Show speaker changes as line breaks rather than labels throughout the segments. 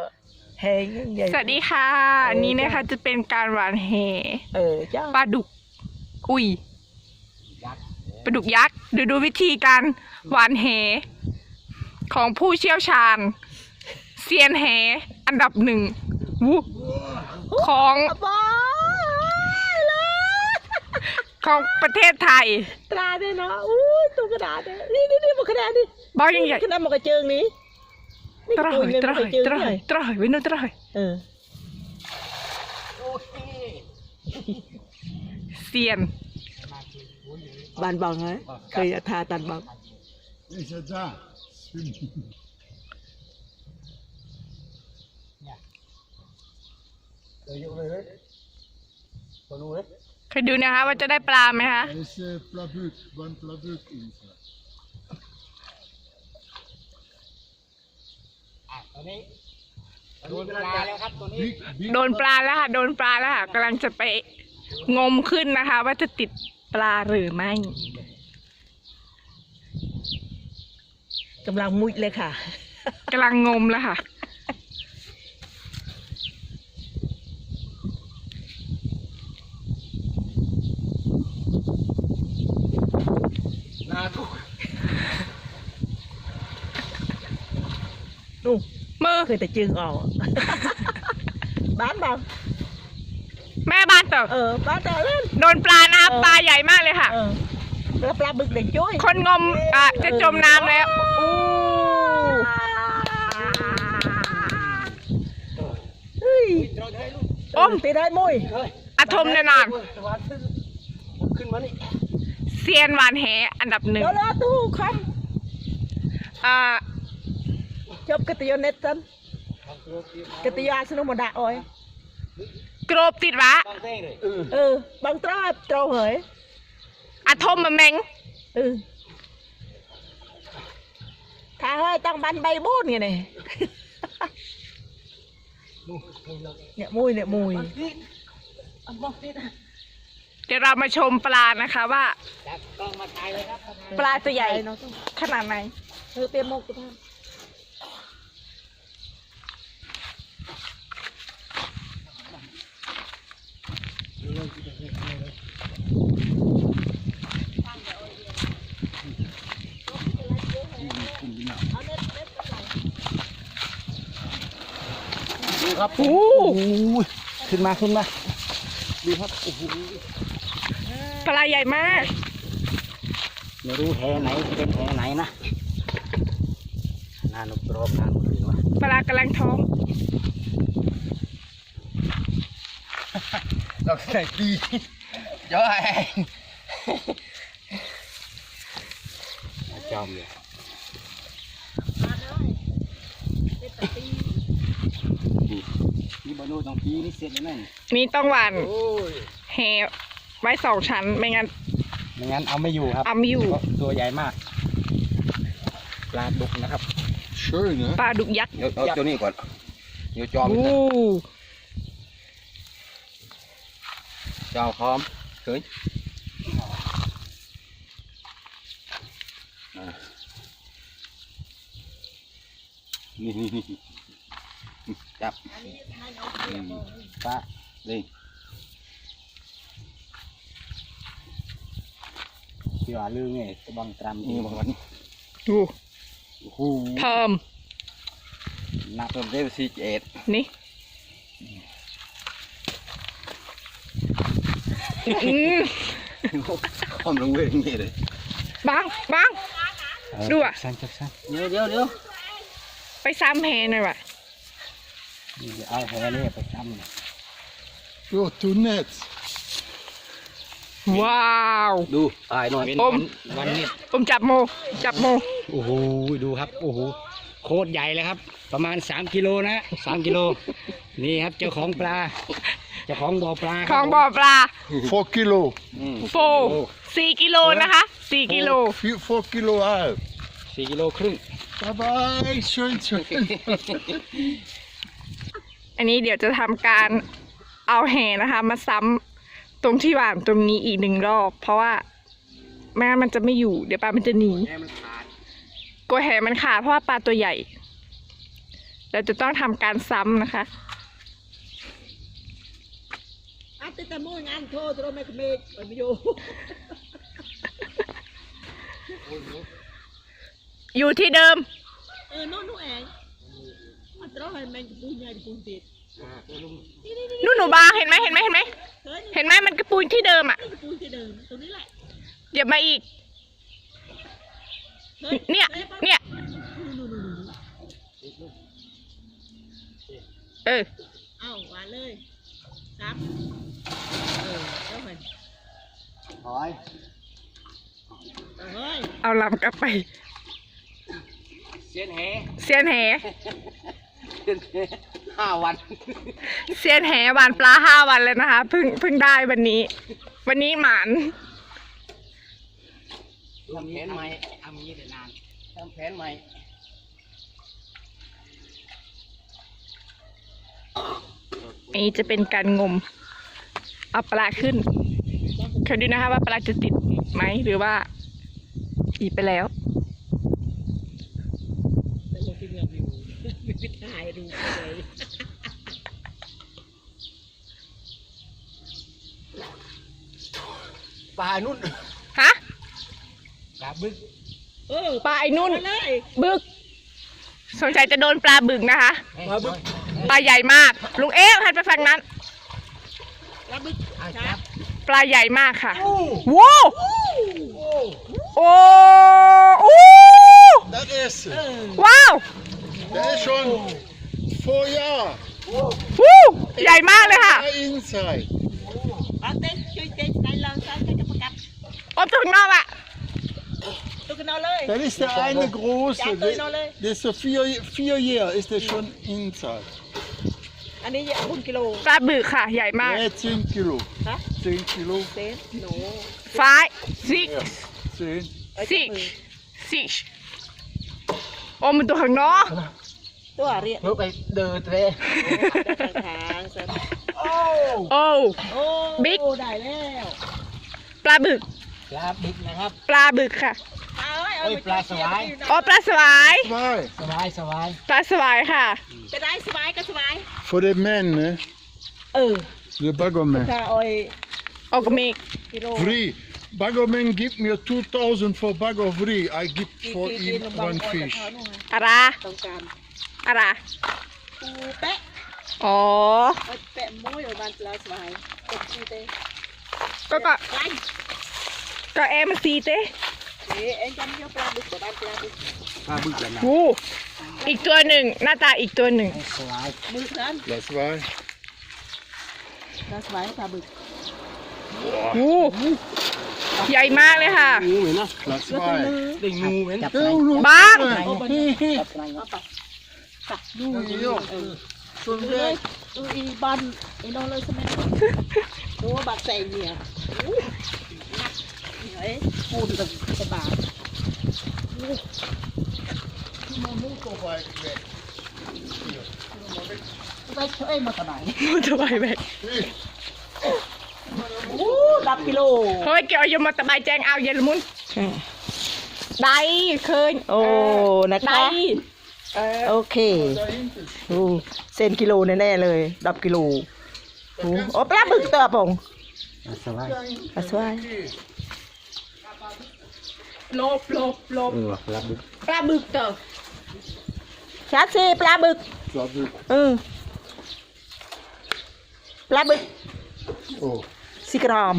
ก็แหงใหญ่
สวัสดีค่ะ อันนี้นะคะจะเป็นการหวานแห
เออจ้า
ปลาดุก อุ้ยปลาดุกยักษ์เดี๋ยวดูวิธีการหวานแหของผู้เชี่ยวชาญเซียนแหอันดับหนึ่งวุของ
บ้าเลย
ของประเทศไทย
ตราเนี่ยเนาะอุ้ยตัวกระดาษเนี่ยนี่นี่นี่มันกระดาษนี่
บ้ายังใหญ่
ขนาดมันกระเจิงนี้ นี่
ตรอยตรอยตรอยตรอยไว้นู่นตรอย
เออ
เซียน
บานบังไหมเคยทาตันบัง
Is het daar? Swim.
เคยดูนะคะว่าจะได้ปลาไหมคะ
Er is uh, plabuuk, one plabuuk in.
โดนปลาแล้วครับตัวนี้
Big, big
โดนปลาแล้วค่ะ โดนปลาแล้วค่ะกำลังจะไปงมขึ้นนะคะ ว่าจะติดปลาหรือไม่
กำลังมุดเลยค่ะ
กำลังงมแล้วค่ะ
นาทุก
นู่น
มือ
เคยแต่จึงออกบ้านบัง
แม่บ้านเต๋อ
เออบ้านแต่เล่น
โดนปลานะคะ
เออ
ปลาใหญ่มากเลยค่ะ
เออแล้วปลาบึกเด็กจ้อย
คนงมอะจะจมน้ำแล้วอู้
เฮ้ย
เราได้ลูก
อม
ตีได้มุ้ย
เฮ้ย
อะทมแน่นอน
วานขึ้นขึ้นมานี่
เซียนหวานแหอันดับหนึ่ง
เดี๋ยวแล้วตู้ค
อ่าำ
จบกติยา เน็ตซันกติยาสนุกมาดาอ้อย
กรบติดวะ
บางเต้งเลย
เออบางตราเตราเหย
อะทมมาแมง
เออถ้าเฮ้ยต้องบันใบบูดไงเนี่ยเนี่ยมุ้ยเนี่ยมุ้ย
เดี๋ยวเรามาชมปลานะคะว่า
จับกล้องมาถ่ายเลยครับ
ปลาจะใหญ่ขนาดไหน
เออเตรียมมกตัวท่าน
ดู ครับ
โอ้
โอ้ยขึ้นมาขึ้นมาดูครับโอ้โห
ปลาใหญ่มาก
ไม่รู้แหไหนเป็นแหไหนนะนานุกรอบนานุกรวะ
ปลากำลังท้อง
เราใส่ดีย่อยจอมเลยนี่ บโนต้องปีนี่เสร็จแล้วนั่น
นี่ต้องหวานแหไว้สองชั้นไม่งั้น
ไม่งั้นเอาไม่อยู่ครับ
เอาไม่อยู่
ตัวใหญ่มากปลาดุกนะครับ
Schön, hè?
ปลาดุกยักษ์
เอาเอาตัวนี้ก่อนเดี๋ยวจอม
โอ้
จอมพร้อมเฮ้ยนี่นี่ จับอืมปะนี่
ที่ว่าลือไงบังตรำ
นี่บางวัน
โห
โอ้โห
เพิ่ม
นักเริ่มได้สี่เจ็ด
นี่อืม
คอมลงเวงนี่เลย
บังบังดูอะ
สั้นจับสั้นเดี๋ยวเดี๋ยวเดี๋ยว
ไปซ้ำแหหน่อยว่ะ
นี่เดี๋ยวเอาแหนี่ไปจำเนี่ย
Oh, toen net.
ว้าว
ดูตายหน่อย
อม
วันนี้
ผมจับโมจับโม
โอ้โหดูครับโอ้โหโคตรใหญ่เลยครับ ประมาณ3กิโลนะ3กิโลนี่ครับเจ้าของปลาเจ้าของบ่อปลา
ของบ่อปลา
4 kilo.
อืม
โฟสี่กิโลนะคะสี่กิโล
4, 4 kilo uit.
สี่กิโลครึ่ง
Bye bye. Schön, schön.
อันนี้เดี๋ยวจะทำการเอาแห่นะคะ มาซ้ำตรงที่หว่านตรงนี้อีกหนึ่งรอบ เพราะว่าไม่งั้นมันจะไม่อยู่ เดี๋ยวปลามันจะหนี
แหมันขาด
กลัวแห่มันขาดเพราะว่าปลาตัวใหญ่ เราจะต้องทำการซ้ำนะคะ
อะติดแต่มืองานโทษเราไม่ขมิดไปไม่อยู่
ที่เดิม
เออโน่นนู่นเอง ตราให้แมงกะพรุนใหญ่กะพรุนติดนี่นี่นี่
นู่นหนูบาเห็นไหมเห็นไหมเห็นไหม
เฮ้ยนี่
เห็นไหมมันกระปูนที่เดิมอะ
กะพรุนที่เดิมตรงนี้แหละ
เดี๋ยวมาอีก
เฮ้
เนี่ย เนี่ย
นู่นนู่นนู่นนู่น
เออ
เอาหวานเลยครับเออแล้วมัน
ถอย
เฮ้ย
เอาลำกลับไป
เสียนแห
เซียนแห
ห้าวัน
เซียนแหหวานปลาห้าวันเลยนะคะเพิ่งเพิ่งได้วันนี้ วันนี้หมาน
ทำแผนใหม่
ทำอย่างนี้แต่นาน
ทำแผนใหม่
อันนี้จะเป็นการงมเอาปลาขึ้นคอยดูนะคะว่าปลาจะติดไหมหรือว่าอีไปแล้ว
แต่ลงที่เมืองอยู่ มีพิถ่ายดูเลย
ปลายนุ่น
ฮะ
ปลาบึก
เออ
ปลาไอ้นุ่น
ไปเลย
บึกสงสัยจะโดนปลาบึกนะคะ
ปลาบึก
ปลาใหญ่มาก ลุงเอ๊ะหันไปฝั่งนั้น
ปลาบึก
อะ
ค
ค
รั
รั
บบ
ปลาใหญ่มากค่ะว้าวโอ้โอ้
Dat is ze.
ว้าว
Dat is schon voor jaar.
วู้ใหญ่มากเลยค่ะ
Daar inside.
เอาเต้นช่วยเต้นในลองซ้อนกันกับประกับ
โอ้ตัวข้างนอกอะ
ตัวกันเอาเลย
Dat is de ene grootste.
Ja, doe je nou
Dit
leuk.
dit is de vier, vier jaar is dat schon inside.
อันนี้อย่าคุณกิโล
ปลาบึกค่ะ ใหญ่มาก
Nee, 10 kilo.
Hä?
10 kilo.
เซนโน
five six
Ja, 10.
เอ้ย
six six โอ้มันตัวข้างนอก
ตัวเรียก
เพื่อไปเดินเตะ
ทางเซน
โอ้
โอ้
บิ๊ก
ได้แล้ว
ปลาบึก
ปลาบึกนะครับ
ปลาบึกค่ะ
เอาไว้เอา
เอ้ย
ไป
ปลาสวาย
อ๋อปลาสวาย
Zwei.
สบายสบาย
ปลาสวายค่ะ
จะได้สบายก็สบาย
Voor de men, hè?
เออ
De baggerman.
ถ้าเอาไอ้
โอกมิก
กิโล
Free. Baggerman gibt mir 2000 for bagger free. I give
กี่
for
กี่
him
ลำบาก
one
เอาจาก
fish.
เขาหน่อย
อะไร
ต้องการ
อะไร
ปูแปะ
อ๋อ
เอาแปะมุ้ยเอาบานปลาสบายตบชีเต้
ก็ก็
ไล่
ก็เอ็มซีเต้
เอ๊ะเอ็งจำเยอะปลาบึกบ่บานปลาบึก
ปลาบึกแบบนั้น
วู้อีกตัวหนึ่งหน้าตาอีกตัวหนึ่ง
สบาย
บึกนั้น
Dat is waar.
ปลาสบายปลาบึก
วู้ ใหญ่มากเลยค่ะ
งูเห็นนะ
Dat is waar.
ได้งูเห็น
บ้าง
เอาไปตักดู
joh. Zo'n
ดูเลย
werk.
ดูอีบอลอีโนเลยใช่ไหมดูว่าบักใส่เนี่ยอู้หนักเฮ้ยปูนกับกระบาด
Mijn motor bij weg.
ไปช่วยมาตะไหน
มันจะไปแบก
Hey,
อู้ดับกิโล
เฮ้ยเกี่ยวอยามาตะบายแจงเอาเยลมุนได้เคย
โอ้นะ
ได้
คะโอเคโอ้เซนกิโลแน่ๆเลยดับกิโลโอ้โอ้ปลาบึกตัวปง
สบาย
ปลาสวาย
โลบโลบโลบ
เออปลาบึก
ปลาบึกเตอ
ชัดสิปลาบึก
dat is.
เออปลาบึก
Oh.
สิกรอม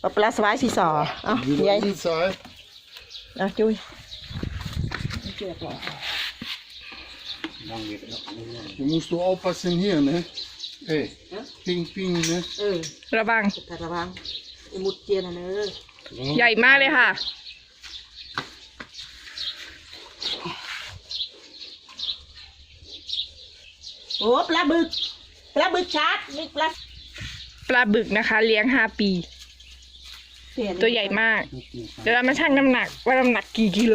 เอาปลาสวายสีสอเอ้า
Wieder
ใหญ่
inside.
เอาจุ้ย
ลองเด็ด
Je moest toch oppassen hier, ne? Hey, ping ping, ne?
เออ
ระวัง
แต่ระวังไอ้มุดเจียนนะเนอะ
ใหญ่มากเลยค่ะ
โอ้ปลาบึก ปลาบึกชัดนี่ปลา
ป ลาบึกนะคะ เลี้ยงห้าปี
เปลี่ยน
ตัวใหญ่มาก เดี๋ยวเรามาชั่งน้ำหนักว่าน้ำหนักกี่กิโล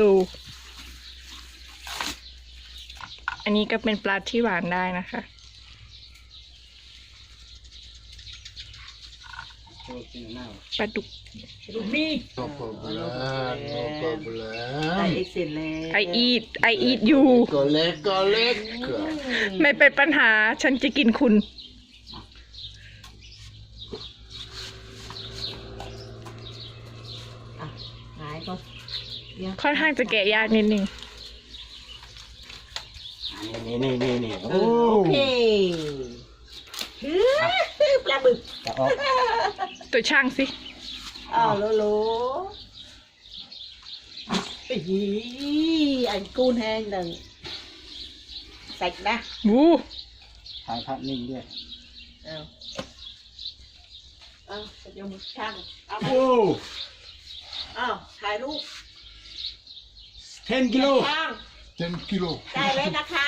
อันนี้ก็เป็นปลาที่หวานได้นะคะ
โอเค
ปลาดุก
ดูนี่
No problem, no problem.
ไอเอ็กเซนแล้ว
ไออีดไออีดอยู่
Collect, collect.
ไม่เป็นปัญหา ฉันจะกินคุณ
อะหายก็ เดี๋ยว
ค่อนข้างจะแกะยากนิดนึง
นี่นี่นี่นี่
เอ
โอ้
อโอเคฮึปลาบึก
จะออก
ตัวช่างสิ
อ้าวโลโลอีอันกูนแห้งหนึ่งใส่นะ
วู้
ถ่ายภาพนิ่งด้วย
เอาเอาจะยกมือช่างเอา
โอ้
เอาถ่ายรูป
10กิโล
ช่าง
10 kilo.
ได้เลยนะคะ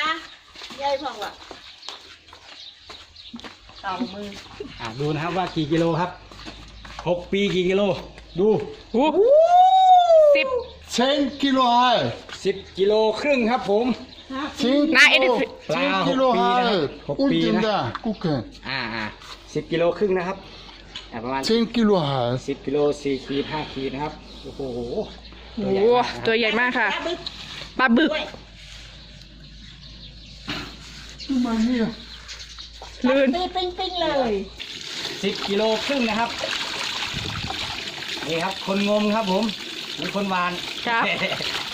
ยายพองว่ะสองมือ
อะดูนะครับว่ากี่กิโลครับหกปีกี่กิโล ดู
วู้สิบ
10 kilo high.
สิบกิโลครึ่งครับผม
10
Nah,
kilo,
it is-
ปลา
10
หก
kilo
ปีนะครับ
high.
หกปีนะ
Ultimda, koken.
อ่าอ่าสิบกิโลครึ่งนะครับอ่าประมาณ
10 kilo high.
สิบกิโลสี่ขีดห้าขีดนะครับ โอ้โห
โอ้โหตัวใหญ่มากค่ะ
ปลาบึก
ปลาบึก
ด้วย
Doe maar hier.
ลื่น
ปิ้งปิ้งปิ้งเลย
สิบกิโลครึ่งนะครับ นี่ครับ คนงมครับผมหรือคนวาน
ครับ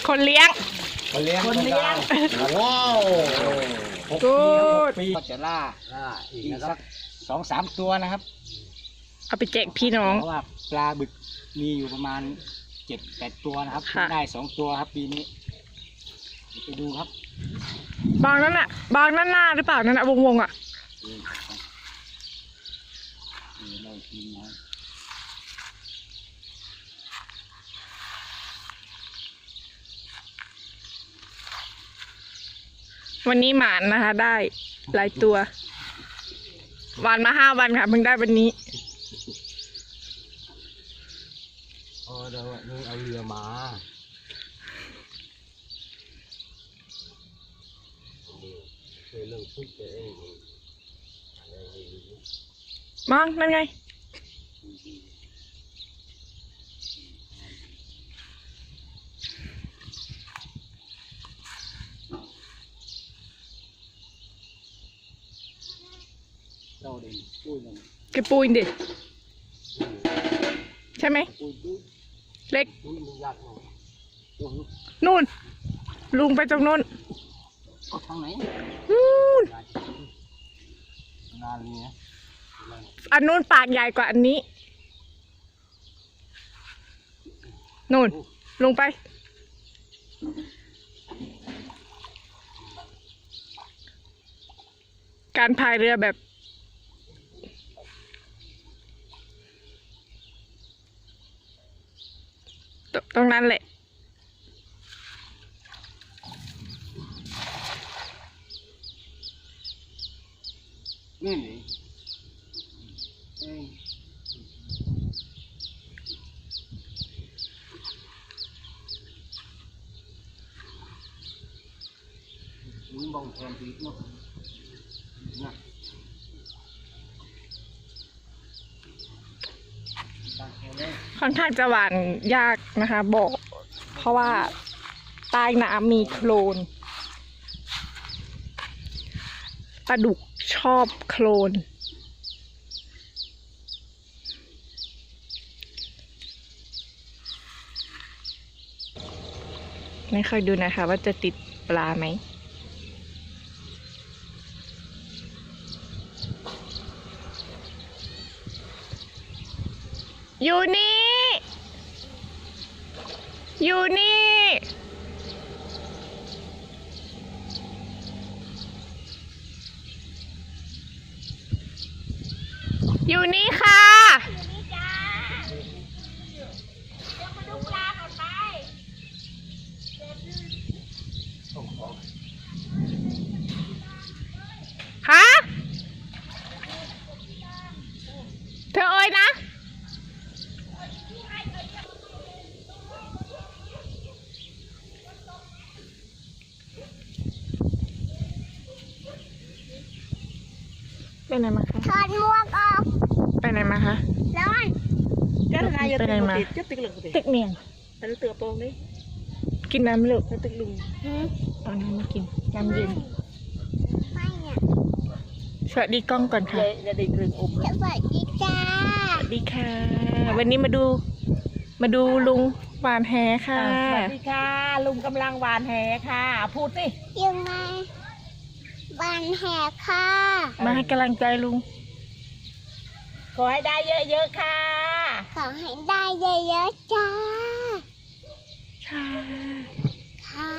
คนเลี้ยง
คนเลี้ยง
คนเลี้ยง
Wow.
หกปีครับห
Good
กปีก็จะล่าอีกสักสองสามตัวนะครับ
เอาไปแจกพี่น้อง
เพราะว่าปลาบึกมีอยู่ประมาณ เจ็ดแปดตัวนะครับ
ค่ะ
ได้สองตัวครับปีนี้ไปดูครับ
บางนั่นอะบางนั่นหน้าหรือเปล่านั่นอะวงวงๆอะ
นี่เราทีมนะ
วันนี้หมานนะคะ ได้หลายตัวหวานมาห้าวันค่ะเพิ่งได้วันนี้
เออเดี๋ยวนี่เอาเรือ
เล็
ก
นู่น
ลุงไปตรงนู้น
ทางไหน
นู่น
นาลยนะ
อันนู้นปากใหญ่กว่าอันนี้ นู่น ลงไป การพายเรือแบบ ตตรงนั้นแหละ
นี่นี่เอ้ยอุ้ยมองแทนปีกเนาะนะตั้งแทนเลย
ค่อนข้างจะหวานยากนะคะบอกเพราะว่าใต้น้ำมีโคลนปลาดุกชอบโคลน ไม่ค่อยดูนะคะว่าจะติดปลาไหมอยู่นี่ อยู่นี่ อยู่นี่ค่ะ ฮะ เธอเอ่ยนะ ไปไหนมาคะ
ถอดหมวกออก
ไปไหนมาคะ
ร้อน
cái này giờ
Cái này
tích
mà.
một tiệt chất tích lực một tiệt
ตึกเมียง
anh tự bông đấy
กินน้ำลูก
nó tích lùng
เอาน้ำมากินน้ำเย็นสวัสดีกล้องก่อนค่ะ
để để định rừng ốm
สวัสดีค่ะ วันนี้มาดู มาดูลุงหวานแหค่ะ
สวัสดีค่ะ ลุงกำลังหวานแหค่ะ พูดสิ
ยังไงบันแหกค่ะ
มาให้กำลังใจลุง
ขอให้ได้เยอะๆค่ะ
ขอให้ได้เยอะๆจ้า
ค่ะ
ค่ะ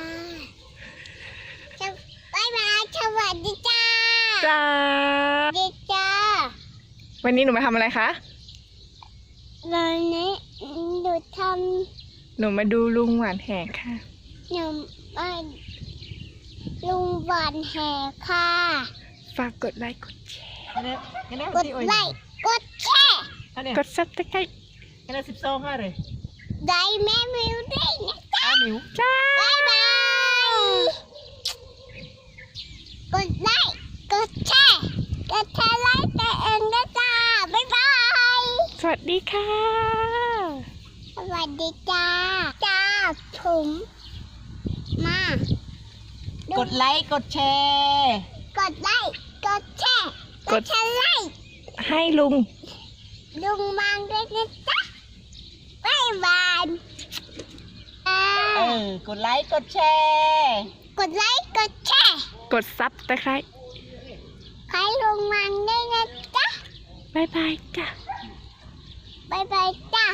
จะบายบายสวัสดีจ้า
จ้า
สวัสดีจ้า
วันนี้หนูมาทำอะไรคะ
วันนี้หนูท
หนูมาดูลุงหวานแหค่ะำ
หนูมาลุงบันแหกค่ะ
ฝากกดไลค์ กดแชร์
cái này cái này
กด
chị ơi
ไลค์ กดแชร์
cái này
กดซับสไครต์
cái này xịp xô ha rồi
ได้แม่มิวด้วยนะจ๊ะ
à níu
จ้า
บายบายกดไลค์กดแชร์กดแชร์ไลค์ตัวเองนะจ้าบ๊ายบาย
สวัสดีค่ะ
สวัสดีจ้าจ้าผมมา
กดไลค์กดแชร์
กดไลค์กดแชร์
ก
ก
ด
ดแชร์ไลค์
ให้ลุง
ลุงมังด้วยนะจ๊ะ บ๊ายบาย
เออกดไลค์กดแชร์
กดไลค์กดแชร์
กดซับสไครต์
ใครลุงมังด้วยนะจ๊ะ
บายบายจ้า
บ๊ายบายจ้า